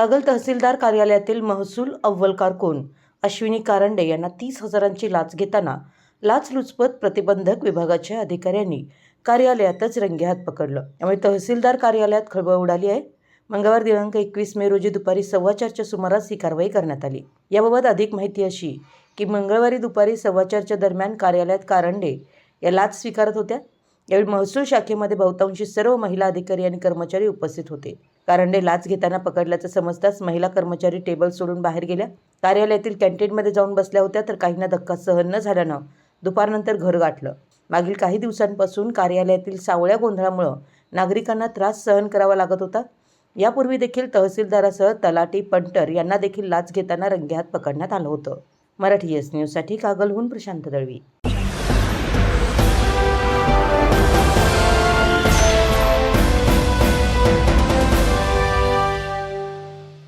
कागल तहसीलदार कार्यालयातील महसूल अव्वलकार कोण? अश्विनी कारंडे यांना तीस हजारांची लाच घेताना लाचलुचपत प्रतिबंधक विभागाच्या अधिकाऱ्यांनी कार्यालयातच रंगेहात पकडलं. त्यामुळे तहसीलदार कार्यालयात खळबळ उडाली आहे. मंगळवार दिनांक एकवीस मे रोजी दुपारी सव्वा चारच्या सुमारास ही कारवाई करण्यात आली. याबाबत अधिक माहिती अशी की मंगळवारी दुपारी सव्वा चारच्या दरम्यान कार्यालयात कारंडे या लाच स्वीकारत होत्या. यावेळी महसूल शाखेमध्ये बहुतांशी सर्व महिला अधिकारी आणि कर्मचारी उपस्थित होते. कारंडे लाच घेताना पकडल्याचं समजताच महिला कर्मचारी टेबल सोडून बाहेर गेल्या. कार्यालयातील कॅन्टीनमध्ये जाऊन बसल्या होत्या तर काहींना धक्का सहन न झाल्यानं दुपारनंतर घर गाठलं. मागील काही दिवसांपासून कार्यालयातील सावळ्या गोंधळामुळं नागरिकांना त्रास सहन करावा लागत होता. यापूर्वी देखील तहसीलदारासह तलाटी पंटर यांना देखील लाच घेताना रंगेहात पकडण्यात आलं होतं. मराठी एस न्यूजसाठी कागलहून प्रशांत दळवी.